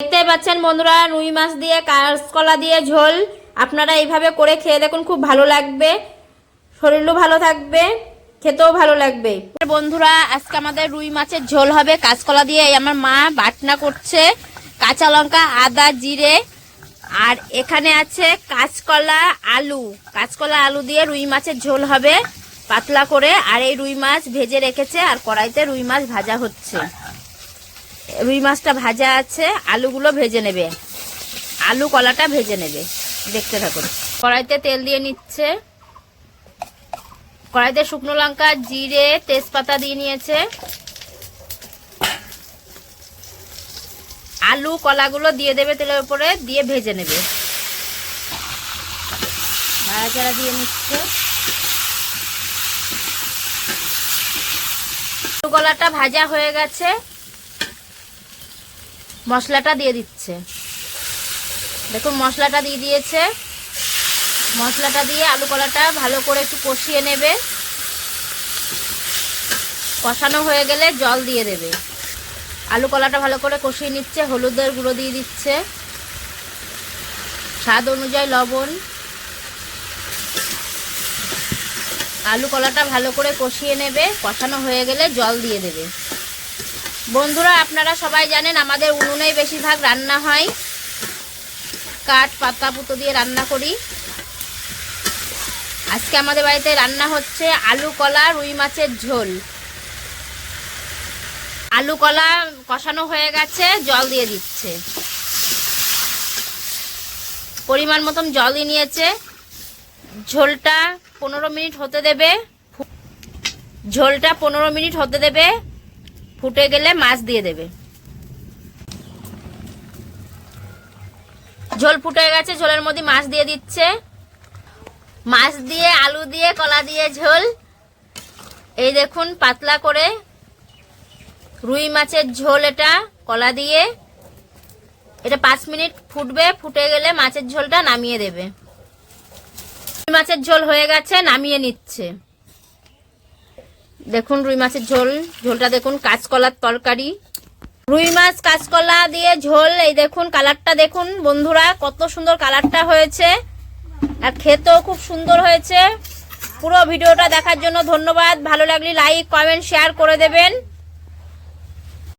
দেখতে পাচ্ছেন বন্ধুরা, রুই মাছ দিয়ে, কাঁচকলা দিয়ে ঝোল। আপনারা এইভাবে করে খেয়ে দেখুন, খুব ভালো লাগবে। শরীরও ভালো থাকবে, খেতেও ভালো লাগবে। বন্ধুরা, আজকে আমাদের রুই মাছের ঝোল হবে কাঁচকলা দিয়ে। আমার মা বাটনা করছে কাঁচা লঙ্কা, আদা, জিরে। আর এখানে আছে কাঁচকলা, আলু। কাঁচকলা, আলু দিয়ে রুই মাছের ঝোল হবে পাতলা করে। আর এই রুই মাছ ভেজে রেখেছে, আর কড়াইতে রুই মাছ ভাজা হচ্ছে। রুই মাছটা ভাজা আছে, আলুগুলো ভেজে নেবে। আলু কলাটা ভেজে নেবে। দেখতে থাকুন। কড়াইতে তেল দিয়ে নিচ্ছে। কড়াইতে শুকনো লঙ্কা, জিরে, তেজপাতা দিয়ে নিয়েছে। আলু কলাগুলো দিয়ে দেবে তেলের উপরে, দিয়ে ভেজে নেবে। নাড়াচাড়া দিয়ে নিচ্ছে। আলু কলাটা ভাজা হয়ে গেছে। মশলাটা দিয়ে দিচ্ছে। দেখুন, মশলাটা দিয়ে দিয়েছে। মশলাটা দিয়ে আলু কলাটা ভালো করে একটু কষিয়ে নেবে। কষানো হয়ে গেলে জল দিয়ে দেবে। আলু কলাটা ভালো করে কষিয়ে নিচ্ছে, হলুদের গুঁড়ো দিয়ে দিচ্ছে। স্বাদ অনুযায়ী লবণ। আলু কলাটা ভালো করে কষিয়ে নেবে, কষানো হয়ে গেলে জল দিয়ে দেবে। বন্ধুরা, আপনারা সবাই জানেন আমাদের উনুনেই বেশিরভাগ রান্না হয়। কাঠ, পাতা, পুতো দিয়ে রান্না করি। আজকে আমাদের বাড়িতে রান্না হচ্ছে আলু কলা, রুই মাছের ঝোল। আলু কলা কষানো হয়ে গেছে, জল দিয়ে দিচ্ছে। পরিমাণ মতন জল দিয়ে নিয়েছে। ঝোলটা পনেরো মিনিট হতে দেবে। ঝোলটা পনেরো মিনিট হতে দেবে। ফুটে গেলে মাছ দিয়ে দেবে। ঝোল ফুটে গেছে, ঝোলের মধ্যে মাছ দিয়ে দিচ্ছে। মাছ দিয়ে, আলু দিয়ে, কলা দিয়ে ঝোল। এই দেখুন পাতলা করে। রুই মাছের ঝোল এটা, কলা দিয়ে। এটা পাঁচ মিনিট ফুটবে, ফুটে গেলে মাছের ঝোলটা নামিয়ে দেবে। রুই মাছের ঝোল হয়ে গেছে, নামিয়ে নিচ্ছে। দেখুন রুই মাছের ঝোল, ঝোলটা দেখুন কাঁচকলার তরকারি। রুই মাছ, কাঁচকলা দিয়ে ঝোল, এই দেখুন কালারটা দেখুন বন্ধুরা, কত সুন্দর কালারটা হয়েছে। আর খেতেও খুব সুন্দর হয়েছে। পুরো ভিডিওটা দেখার জন্য ধন্যবাদ। ভালো লাগলে লাইক কমেন্ট শেয়ার করে দেবেন।